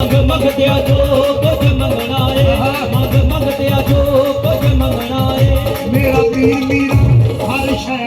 ਮੰਗ ਮੰਗਦਿਆ ਜੋ ਕੁਝ ਮੰਗਣਾ ਏ ਮੰਗ ਮੰਗਦਿਆ ਜੋ ਕੁਝ ਮੰਗਣਾ ਏ ਮੇਰਾ ਪੀਰ ਮੇਰਾ ਹਰ ਸ਼ੈ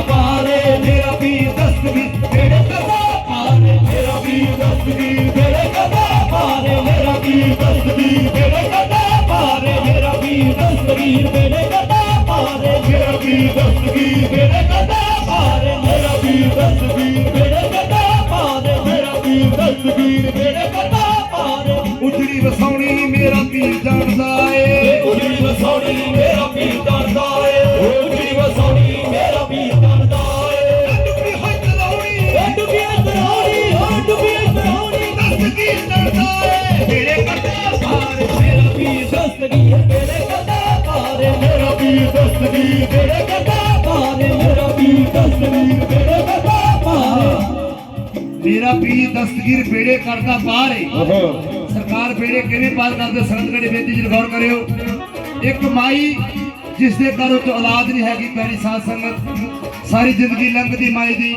ਪਾਰੇ ਮੇਰਾ ਵੀ ਦਸਵੀਂ ਤੇਰੇ ਕਦਾ ਪਾਰੇ ਮੇਰਾ ਵੀ ਦਸਵੀਂ ਤੇਰੇ ਕਦਾ ਪਾਰੇ ਮੇਰਾ ਵੀ ਦਸਵੀਂ ਤੇਰੇ ਕਦਾ ਪਾਰੇ ਮੇਰਾ ਵੀ ਦਸਵੀਂ ਤੇਰੇ ਕਦਾ ਪਾਰੇ ਮੇਰਾ ਵੀ ਦਸਵੀਂ ਤੇਰੇ ਕਦਾ ਪਾਰੇ ਮੇਰਾ ਵੀ ਦਸਵੀਂ ਤੇਰੇ ਕਦਾ ਪਾਰੇ ਮੇਰਾ ਵੀ ਦਸਵੀਂ ਤੇਰੇ ਕਦਾ ਪਾਰੇ। ਉਜੜੀ ਵਸਾਉਣੀ ਮੇਰਾ ਵੀ ਜਾਣਦਾ ਏ। ਉਜੜੀ ਵਸਾਉਣੀ ਮੇਰਾ ਪੀ ਦਸਤਗੀਰ ਬੇੜੇ ਕਰਦਾ ਪਾਰ ਹੈ ਸਰਕਾਰ ਬੇੜੇ ਕਿਵੇਂ ਪਾਰ ਕਰਦੇ? ਸਰਦਗੜੇ ਬੇਦੀ ਜੀ ਗੌਰ ਕਰਿਓ। ਇੱਕ ਮਾਈ ਜਿਸ ਦੇ ਘਰ ਉਤ ਔਲਾਦ ਨਹੀਂ ਹੈਗੀ ਪਿਆਰੀ ਸਾਧ ਸੰਗਤ ਸਾਰੀ ਜ਼ਿੰਦਗੀ ਲੰਘਦੀ ਮਾਈ ਦੀ।